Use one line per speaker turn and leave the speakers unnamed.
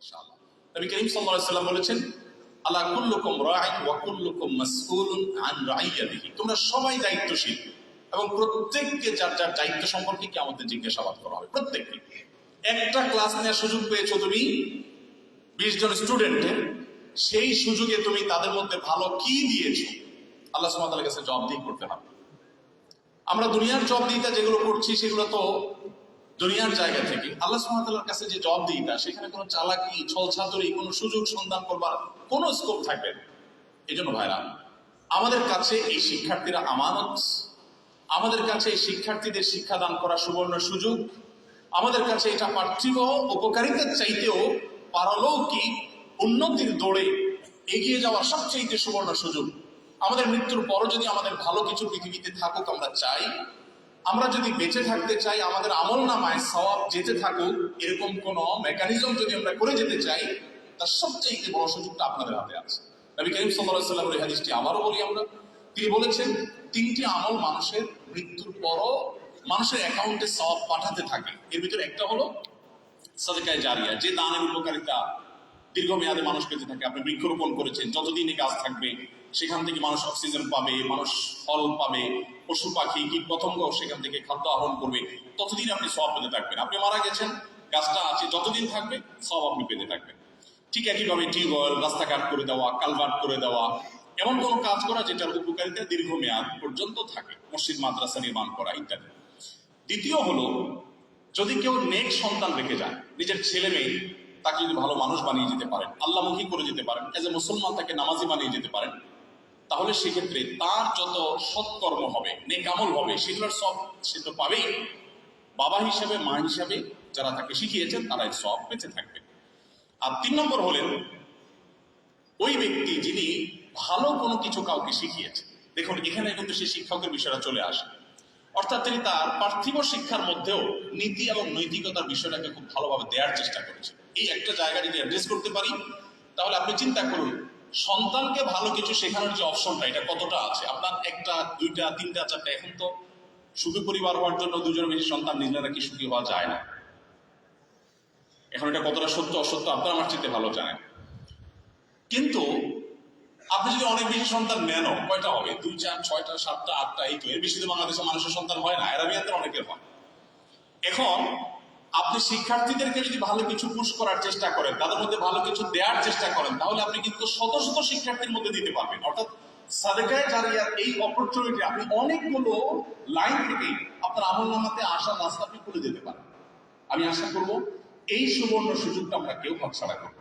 ইনশাআল্লাহ। তোমরা সবাই দায়িত্বশীল এবং প্রত্যেককে যার যার দায়িত্ব সম্পর্কে জিজ্ঞাসাবাদ করা হবে একটা ক্লাস নেওয়ার সুযোগ বিশ জন সেই সুযোগে তুমি তাদের মধ্যে ভালো কি দিয়েছ? আল্লাহ সুবহানাহু কাছে জবাবদিহি করতে হবে। আমরা দুনিয়ার জব জবাবদিহিতা যেগুলো করছি, সেগুলো তো দুনিয়ার জায়গা থেকে আল্লাহ সুবহানাহু কাছে যে জবাবদিহিতা সেখানে কোনো চালাকি ছল ছাতুরি কোনো সুযোগ সন্ধান করবার কোনো স্কোপ থাকবে এই জন্য ভাইরা, আমাদের কাছে এই শিক্ষার্থীরা আমানত, আমাদের কাছে এই শিক্ষার্থীদের শিক্ষাদান করা সুবর্ণ সুযোগ, আমাদের কাছে এটা পার্থিব উপকারিতার চাইতেও পারলৌকিক উন্নতির দৌড়ে এগিয়ে যাওয়ার সবচেয়ে সুবর্ণ সুযোগ। আমাদের মৃত্যুর পরও যদি আমাদের ভালো কিছু পৃথিবীতে থাকুক, আমরা চাই আমরা যদি বেঁচে থাকতে চাই, আমাদের আমল নামায় সওয়াব যেতে থাকুক, এরকম কোন মেকানিজম যদি আমরা করে যেতে চাই, তার সবচেয়ে বড় সুযোগটা আপনাদের হাতে আছে। নবী করিম সাল্লাল্লাহু সাল্লামের হাদিসটি আবারও বলি আমরা। তিনি বলেছেন, তিনটি আমল মানুষের মৃত্যুর পরও মানুষের অ্যাকাউন্টে সওয়াব পাঠাতে থাকে। এর ভিতরে একটা হলো সাদেকায় জারিয়া, যে দানের উপকারিতা দীর্ঘমেয়াদে মানুষ পেতে থাকে। আপনি বৃক্ষরোপণ করেছেন, যতদিন গাছ থাকবে, সেখান থেকে মানুষ অক্সিজেন পাবে, মানুষ ফল পাবে পশু পাখি কীট পতঙ্গ সেখান থেকে খাদ্য আহরণ করবে? ততদিন আপনি সব পেতে থাকবেন। আপনি মারা গেছেন, গাছটা আছে, যতদিন থাকবে সব আপনি পেতে থাকবেন। ঠিক একইভাবে টিউবওয়েল, রাস্তাঘাট করে দেওয়া, কালভার্ট করে দেওয়া, এমন কোনো কাজ করা যেটার উপকারিতা দীর্ঘমেয়াদ পর্যন্ত থাকে। মসজিদ, মাদ্রাসা নির্মাণ করা ইত্যাদি। দ্বিতীয় হলো, যদি কেউ নেক সন্তান রেখে যায়, নিজের ছেলে মেয়ে, তাকে যদি ভালো মানুষ বানিয়ে যেতে পারেন আল্লাহমুখী করে যেতে পারেন এজ এ মুসলমান তাকে নামাজি বানিয়ে যেতে পারেন তাহলে সেক্ষেত্রে তার যত সৎকর্ম হবে, নেক আমল হবে, সেগুলোর সব সে তো পাবেই। বাবা হিসাবে, মা হিসাবে যারা তাকে শিখিয়েছেন তারাই সব বেঁচে থাকবে। আর তিন নম্বর হলেন, ওই ব্যক্তি যিনি ভালো কোনো কিছু কাউকে শিখিয়েছে দেখুন, এখানে কিন্তু সেই শিক্ষকের বিষয়টা চলে আসে। অর্থাৎ তিনি তার পার্থিব শিক্ষার মধ্যেও নীতি এবং নৈতিকতার বিষয়টাকে খুব ভালোভাবে দেওয়ার চেষ্টা করেছে এই একটা জায়গা যদি অ্যাড্রেস করতে পারি, তাহলে আপনি চিন্তা করুন সন্তানকে ভালো কিছু শেখানোর যে অপশনটা, এটা কতটা আছে? আপনার একটা, দুইটা, তিনটা, চারটা, এখন তো সুখী পরিবার হওয়ার জন্য দুজনের বেশি সন্তান, নিজেরা কি সুখী হওয়া যায় না? এখন এটা কতটা সত্য, অসত্য, আপনারা আমার চেয়ে ভালো জানেন। কিন্তু আপনি যদি অনেক বেশি সন্তান নেন, কয়টা হবে? দুই, চার, ছয়টা, সাতটা, আটটা, এই তো। এর বেশি তো বাংলাদেশের মানুষের সন্তান হয় না অ্যারাবিয়ানদের অনেকের হয়। এখন শিক্ষার্থীদেরকে যদি ভালো কিছু পুশ করার চেষ্টা করেন, তাদের মধ্যে ভালো কিছু দেওয়ার চেষ্টা করেন, তাহলে আপনি কিন্তু শত শত শিক্ষার্থীর মধ্যে দিতে পারবেন। অর্থাৎ সাদেকায় জারিয়ার এই অপরচুনিটি আপনি অনেকগুলো লাইন থেকে আপনার আমল নামাতে আসার রাস্তা আপনি খুলে যেতে পারেন। আমি আশা করব এই সুবর্ণ সুযোগটা আমরা কেউ হাতছাড়া করব